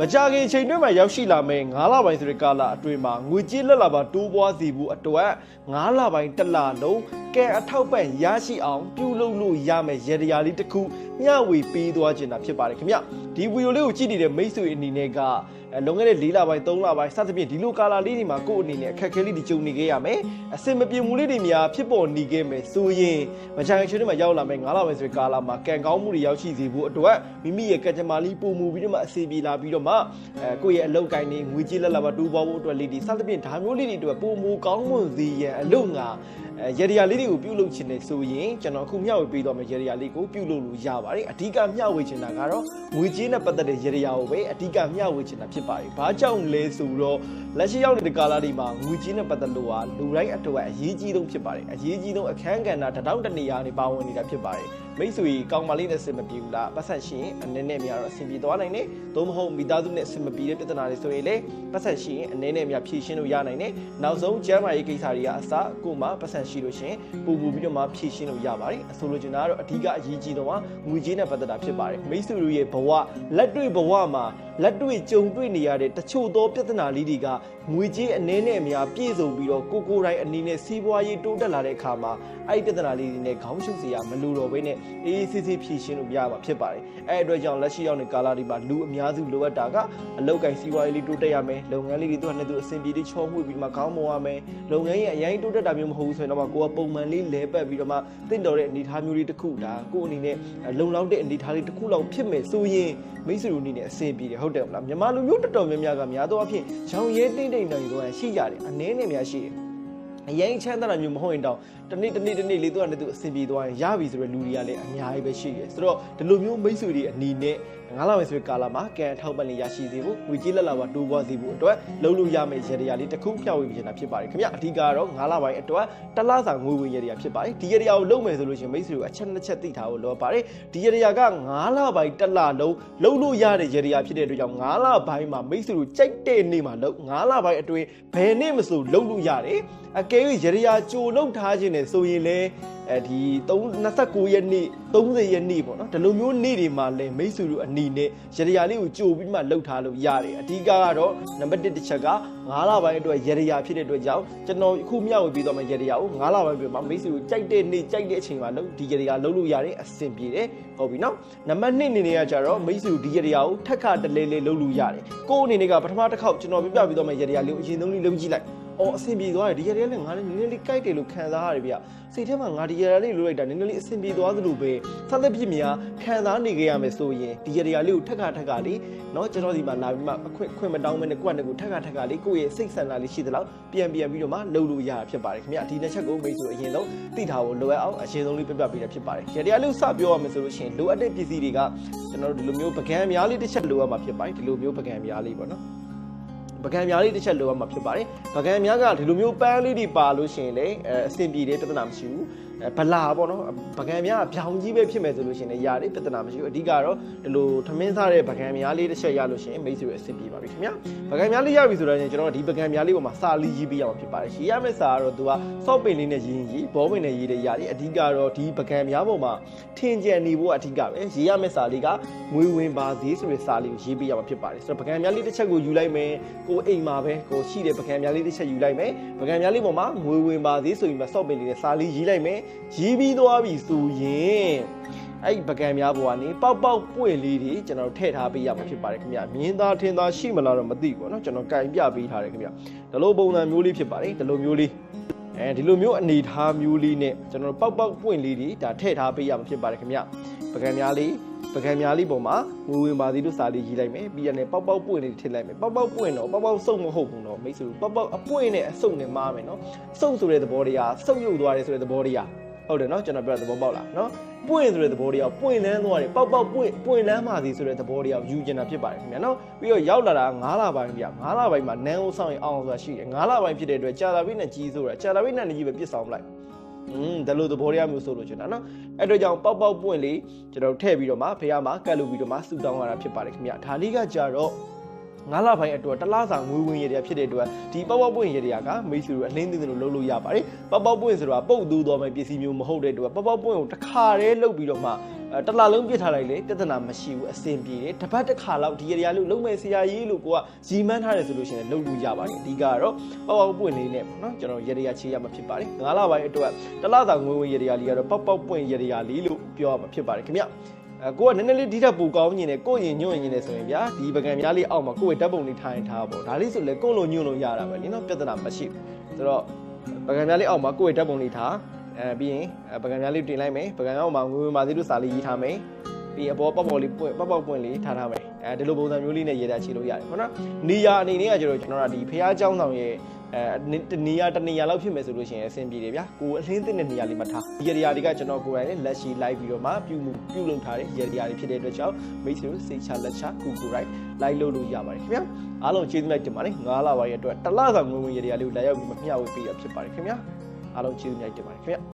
မကြခင်ချိန်တွင်းမှာရောက်ရှိလာမယ့်9လပိုင်းဆိုတဲ့ကာလအတွင်းမှာငွေကြေးလက်လာပါတိုးပွားစီဖို့အတွက်9လပိုင်းတစ်လလုံးကဲအထောက်ပံ့ရရှိအောင်ပြုလုပ်လို့ရမယ့်ရရလေးတစ်ခုမျှဝေပေးသွားခြင်းတာဖြစ်ပါတယ်ခင်ဗျဒီဗီဒီယိုလေးကိုကြည့်နေတဲ့မိတ်ဆွေအနေနဲ့ကအဲ လွန်ခဲ့တဲ့၄လပိုင်း၃လပိုင်းစသဖြင့်ဒီလိုကာလလေးတွေမှာကိုယ့်အနေနဲ့အခက်အခဲလေးတွေကြုံနေခဲ့ရမယ်အစင်မပြေမှုလေးတွေများဖြစ်ပေါ်နေခဲ့မယ်ဆိုရင်မကြခင်ချိန်တွင်းမှာရောက်လာမယ့်9လပိုင်းဆိုတဲ့ကာလမှာကံကောင်းမှုတွေရောက်ရှိစေဖို့အတွက်မိမိရဲ့ကံကြမ္မာလေးပုံမူပြီးတော့မှအစီပြေလာပြီးတော့မှအဲကိုယ့်ရဲ့အလုပ်ကိုင်းနေငွေကြေးလက်လာပါတိုးပွားဖို့အတွက်လေးတွေစသဖြင့်ဒါမျိုးလေးတွေအတွက်ပုံမူကောင်းမွန်စေရန်အလုပ်ငါ အဲရရလေးတွေကိုပြုလုပ်ခြင်းနဲ့ဆိုရင်ကျွန်တော်အခုမျှဝေပေးတော့မယ့်ရရလေးကိုပြုလုပ်လို့ရပါတယ်အဓိကမျှဝေခြင်းတာကတော့ငွေကြေးနဲ့ပတ်သက်တဲ့ရရကိုပဲအဓိကမျှဝေခြင်းတာဖြစ်ပါတယ်ဘာကြောင့်လဲဆိုတော့လက်ရှိရောက်နေတဲ့ကာလတွေမှာငွေကြေးနဲ့ပတ်သက်လို့ဟာလူတိုင်းအတွက်အရေးကြီးဆုံးဖြစ်ပါတယ်အရေးကြီးဆုံးအခန်းကဏ္ဍတစ်တောင်းတစ်နေရာနေပါဝင်နေတာဖြစ်ပါတယ် မိတ်ဆွေကောင်းမလေးနဲ့ဆင်မပြေဘူးလားပတ်ဆက်ရှင်အနေနဲ့များတော့အဆင်ပြေသွားနိုင်တယ်သို့မဟုတ်မိသားစုနဲ့ဆင်မပြေတဲ့ပြဿနာတွေဆိုရင်လည်းပတ်ဆက်ရှင်အနေနဲ့များဖြေရှင်းလို့ရနိုင်တယ်နောက်ဆုံးကျမ်းမာရေးကိစ္စတွေကအစကိုမှပတ်ဆက်ရှိလို့ရှင်ပုံပူပြီးတော့မှဖြေရှင်းလို့ရပါတယ်အဆိုလိုချင်တာကတော့အဓိကအရေးကြီးဆုံးကငွေကြေးနဲ့ပတ်သက်တာဖြစ်ပါတယ်မိတ်ဆွေတို့ရဲ့ဘဝလက်တွေ့ဘဝမှာလက်တွေ့ကြုံတွေ့နေရတဲ့တချို့သောပြဿနာလေးတွေကငွေကြေးအနေနဲ့အများပြည့်စုံပြီးတော့ကိုကိုယ်တိုင်အနေနဲ့စီးပွားရေးတိုးတက်လာတဲ့အခါမှာအဲ့ဒီပြဿနာလေးတွေနဲ့ခေါင်းရှုပ်စရာမလိုတော့ဘဲနဲ့အေးအေးဆေးဆေးဖြေရှင်းလို့ရမှာဖြစ်ပါတယ်အဲ့အတွက်ကြောင့်လက်ရှိရောက်နေကာလဒီမှာလူအများစုလိုအပ်တာကအလောက်ကိုင်းစီးပွားရေးလေးတိုးတက်ရမယ်လုပ်ငန်းလေးတွေသူကနဲ့သူအဆင်ပြေလေးချောမွေ့ပြီးမှခေါင်းမောရမယ်လုပ်ငန်းရဲ့အရင်တိုးတက်တာမျိုးမဟုတ်ဘူးဆိုရင်တော့ကိုကပုံမှန်လေးလဲပတ်ပြီးတော့မှတင့်တော်တဲ့အနေအထားမျိုးလေးတစ်ခုဒါကိုအနေနဲ့လုံလောက်တဲ့အနေအထားလေးတစ်ခုလောက်ဖြစ်မယ်ဆိုရင်မိတ်ဆွေတို့အနေနဲ့အဆင်ပြေတယ်ဟုတ်တယ်မလားမြန်မာလူမျိုးတော်တော်များများကများသောအားဖြင့်ရောင်ရဲတိမ့်တိမ့်နိုင်တော့ရှိကြတယ်အနည်းနဲ့များရှိတယ်အရင်ချမ်းသာတာမျိုးမဟုတ်ရင်တော့တနေ့တနေ့တနေ့လေးသူကလည်းသူအဆင်ပြေသွားရင်ရပြီဆိုတဲ့လူတွေကလည်းအများကြီးပဲရှိတယ်ဆိုတော့ဒီလိုမျိုးမိတ်ဆွေတွေအနေနဲ့ ငါးလပိုင်းဆိုတဲ့ကာလမှာကံထောက်ပံ့လေးရရှိစေဖို့ငွေကြေးလက်လာပါတိုးပွားစေဖို့အတွက်လုံးလို့ရမယ့်ရတရားလေးတစ်ခုဖြောက်ဝေပြနေတာဖြစ်ပါတယ်ခင်ဗျအဓိကတော့ငါးလပိုင်းအတွက်တစ်လစာငွေဝင်ရတရားဖြစ်ပါတယ်ဒီရတရားကိုလုပ်မယ်ဆိုလို့ရှိရင်မိတ်ဆွေတို့အချက်နှစ်ချက်သိထားဖို့လိုပါတယ်ဒီရတရားကငါးလပိုင်းတစ်လလုံးလုံးလို့ရတဲ့ရတရားဖြစ်တဲ့အတွက်ကြောင့်ငါးလပိုင်းမှာမိတ်ဆွေတို့ကြိုက်တဲ့နေ့မှာလုံးငါးလပိုင်းအတွင်းဘယ်နေ့မဆိုလုံးလို့ရတယ်အကယ်၍ရတရားကြိုလုံးထားခြင်းနဲ့ဆိုရင်လည်း အဲဒီ29ရက်နေ့30ရက်နေ့ပေါ့နော်ဒီလိုမျိုးနေ့တွေမှာလည်းမိတ်ဆွေတို့အနေနဲ့ရတရားလေးကိုကြိုပြီးမှလှုပ်ထားလို့ရတယ်အဓိကကတော့နံပါတ်1တစ်ချက်က9လပိုင်းအတွက်ရတရားဖြစ်တဲ့အတွက်ကြောင့်ကျွန်တော်အခုမျှဝေပြီးတော့မှရတရားကို9လပိုင်းပြမှာမိတ်ဆွေတို့ကြိုက်တဲ့နေ့ကြိုက်တဲ့အချိန်မှာလှုပ်ဒီရတရားလှုပ်လို့ရတယ်အဆင်ပြေတယ်ဟုတ်ပြီနော်နံပါတ်2အနေနဲ့ကကြတော့မိတ်ဆွေတို့ဒီရတရားကိုထက်ခါတလဲလဲလှုပ်လို့ရတယ်ကိုယ်အနေနဲ့ကပထမတစ်ခေါက်ကျွန်တော်ပြပြပြီးတော့မှရတရားလေးကိုအရင်ဆုံးလေးလှုပ်ကြည့်လိုက် အော်အဆင်ပြေသွားတယ်ဒီရရလေးငါလည်းနည်းနည်းလေးကြိုက်တယ်လို့ခံစားရတယ်ဗျစိတ်ထဲမှာငါဒီရရလေးလိုလိုက်တာနည်းနည်းလေးအဆင်ပြေသွားသလိုပဲဆက်သက်ဖြစ်များခံစားနေကြရမယ်ဆိုရင်ဒီရရလေးကိုထက်ခါထက်ခါလေးเนาะကျွန်တော်ဒီမှာလာပြီးမှအခွင့်ခွင့်မတောင်းမနဲ့ကိုယ့်နဲ့ကိုထက်ခါထက်ခါလေးကိုယ့်ရဲ့စိတ်ဆန္ဒလေးရှိသလောက်ပြန်ပြန်ပြီးတော့မှလှုပ်လို့ရတာဖြစ်ပါတယ်ခင်ဗျဒီနှစ်ချက်ကိုမိတ်ဆွေအရင်ဆုံးသိထားဖို့လိုအပ်အောင်အရင်ဆုံးလေးပြပြပေးတာဖြစ်ပါတယ်ရရလေးကိုစပြောရမယ်ဆိုလို့ရှိရင်လိုအပ်တဲ့ပစ္စည်းတွေကကျွန်တော်တို့ဒီလိုမျိုးပကံများလေးတစ်ချက်လိုအပ်မှာဖြစ်ပါတယ်ဒီလိုမျိုးပကံများလေးပေါ့နော် ပကံများလေးတစ်ချက်လိုအပ်မှာဖြစ်ပါတယ်ပကံများကဒီလိုမျိုးပန်းလေးတွေပါလို့ရှိရင်လည်းအဲအဆင်ပြေတယ်ပြဿနာမရှိဘူးအဲဗလာပေါ့နော်ပကံများကပြောင်ကြီးပဲဖြစ်မယ်ဆိုလို့ရှိရင်လည်းရတယ်ပြဿနာမရှိဘူးအဓိကတော့ဒီလိုထမင်းစားတဲ့ပကံများလေးတစ်ချက်ရလို့ရှိရင်မိတ်ဆွေအဆင်ပြေပါပြီခင်ဗျပကံများလေးရပြီဆိုတော့ကျွန်တော်ဒီပကံများလေးပေါ်မှာစာလေးရေးပေးရမှာဖြစ်ပါတယ်ရေးရမယ့်စာကတော့သူကစော့ပင်လေးနဲ့ရေးရင်ရေးဘောပင်နဲ့ရေးတဲ့ရတယ်အဓိကတော့ဒီပကံများပေါ်မှာထင်ကြံနေဖို့အဓိကပဲရေးရမယ့်စာလေးကငွေဝင်ပါစေဆိုတဲ့စာလေးကိုရေးပေးရမှာဖြစ်ပါတယ်ဆိုတော့ပကံများလေးတစ်ချက်ကိုယူလိုက်မယ်ကိုအိမ်မှာပဲကိုရှိတဲ့ပကံများလေးတစ်ချက်ယူလိုက်မယ်ပကံများလေးပေါ်မှာငွေဝင်ပါစေဆိုပြီးမှစော့ပင်လေးနဲ့စာလေးရေးလိုက်မယ်ရေးပြီးသွားပြီဆိုရင်အဲ့ပကံများပေါ်ကနေပေါက်ပေါက်ပွင့်လေးတွေကျွန်တော်ထည့်ထားပေးရမှာဖြစ်ပါတယ်ခင်ဗျမြင်းသားထင်းသားရှိမလားတော့မသိဘူးပေါ့နော်ကျွန်တော်ကင်ပြပေးထားတယ်ခင်ဗျဒီလိုပုံစံမျိုးလေးဖြစ်ပါတယ်ဒီလိုမျိုးလေး အဲဒီလိုမျိုးအနေထားမျိုးလေးနဲ့ကျွန်တော်ပေါက်ပေါက်ပွင့်လေးတွေဒါထည့်ထားပေးရမှာဖြစ်ပါတယ်ခင်ဗျပကံများလေးပကံများလေးပေါ်မှာငွေဝင်ပါသေးလို့စာလေးရေးလိုက်မယ်ပြီးရတယ်ပေါက်ပေါက်ပွင့်လေးထည့်လိုက်မယ်ပေါက်ပေါက်ပွင့်တော့ပေါက်ပေါက်စုပ်မဟုတ်ဘူးတော့မိတ်ဆွေပေါက်ပေါက်အပွင့်နဲ့အစုပ်နဲ့မားမယ်နော်စုပ်ဆိုတဲ့သဘောတရားစုပ်ယုတ်သွားတယ်ဆိုတဲ့သဘောတရား ဟုတ်တယ်နော်ကျွန်တော်ပြောတဲ့သဘောပေါက်လားနော်ပွင့်ဆိုတဲ့သဘောတရားပွင့်လန်းသွားတယ်ပေါက်ပေါက်ပွင့်ပွင့်လန်းပါသည်ဆိုတဲ့သဘောတရားယူကျင်တာဖြစ်ပါတယ်ခင်ဗျာနော်ပြီးတော့ရောက်လာတာ9လပိုင်းပြ9လပိုင်းမှာနန်းအောင်ဆောင်ရင်အောင်ဆိုတာရှိတယ်9လပိုင်းဖြစ်တဲ့အတွက်ကြာလာပြီနဲ့ကြီးဆိုတာကြာလာပြီနဲ့ကြီးပဲပြစ်ဆောင်လိုက်อืมဒါလို့သဘောတရားမျိုးဆိုလို့ချင်တာเนาะအဲ့တော့ကြောင့်ပေါက်ပေါက်ပွင့်လေးကျွန်တော်ထည့်ပြီးတော့မှဖေးရမှာကတ်လို့ပြီးတော့မှဆူတောင်းရတာဖြစ်ပါတယ်ခင်ဗျာဒါလေးကကြာတော့ ငါးလပိုင်းအတွက်တလားစာငွေဝင်ရတဲ့ဖြစ်တဲ့အတွက်ဒီပေါက်ပေါက်ပွင့်ရတဲ့ကမိတ်ဆွေတို့အလင်းသိသိလို့လုပ်လို့ရပါတယ်ပေါက်ပေါက်ပွင့်ဆိုတာပုတ်တူးတော်မဲ့ပစ္စည်းမျိုးမဟုတ်တဲ့အတွက်ပေါက်ပေါက်ပွင့်ကိုတစ်ခါတည်းလုပ်ပြီးတော့မှအဲတစ်လားလုံးပြစ်ထားလိုက်လေပြဿနာမရှိဘူးအဆင်ပြေတယ်တစ်ပတ်တစ်ခါလောက်ဒီရေရာလို့လုံးမဲ့ဆရာကြီးလို့ကိုကရီမန်းထားတယ်ဆိုလို့ရှိရင်လုံးလို့ရပါတယ်အဓိကကတော့ပေါက်ပေါက်ပွင့်လေးနဲ့ပေါ့နော်ကျွန်တော်ရေရာချေးရမှာဖြစ်ပါတယ်ငါးလပိုင်းအတွက်တစ်လသာငွေဝင်ရေရာလေးကတော့ပေါက်ပေါက်ပွင့်ရေရာလေးလို့ပြောရမှာဖြစ်ပါတယ်ခင်ဗျ အဲကိုကနည်းနည်းလေးဒီထက်ပိုကောင်းညင်တယ်ကိုရင်ညွန့်ရင်နေဆိုရင်ဗျာဒီပကံများလေးအောက်မှာကိုယ့်ရဲ့ဓာတ်ပုံလေးထိုင်ထားပေါ့ဒါလေးဆိုလေကိုလိုညွန့်လို့ရတာပဲလीနော်ပြဿနာမရှိဘူးဆိုတော့ပကံများလေးအောက်မှာကိုယ့်ရဲ့ဓာတ်ပုံလေးထားအဲပြီးရင်ပကံများလေးတင်လိုက်မယ်ပကံအောက်မှာငွေဝင်ပါသေးလို့စာလေးရေးထားမယ် ပြီးအပေါ်ပေါက်ပေါက်လေးပွင့်ပေါက်ပေါက်ပွင့်လေးထားထားမယ်အဲဒီလိုပုံစံမျိုးလေးနဲ့ရေးတာချေလို့ရတယ်ဟုတ်နော်နေရာအနေနဲ့ကကျတော့ကျွန်တော်ကဒီဖះเจ้าဆောင်ရဲ့အဲတနေရာတနေရာလောက်ဖြစ်မယ်ဆိုလို့ရှိရင်အဆင်ပြေတယ်ဗျာကိုအလင်းသစ်တဲ့နေရာလေးမှာထားဒီနေရာတွေကကျွန်တော်ကိုယ်တိုင်လက်ရှိ live ပြီးတော့မှပြုမှုပြုလုပ်ထားတဲ့နေရာတွေဖြစ်တဲ့အတွက်ကြောင့်မိတ်ဆွေတို့စိတ်ချလက်ချကူကူ right live လုပ်လို့ရပါတယ်ခင်ဗျာအားလုံးကျေးဇူးများတင်ပါတယ်ငါးလပါရဲ့အတွက်တစ်လစာငွေဝင်နေရာလေးကိုလာရောက်ပြီးမမျှဝေပေးရဖြစ်ပါတယ်ခင်ဗျာအားလုံးကျေးဇူးများတင်ပါတယ်ခင်ဗျာ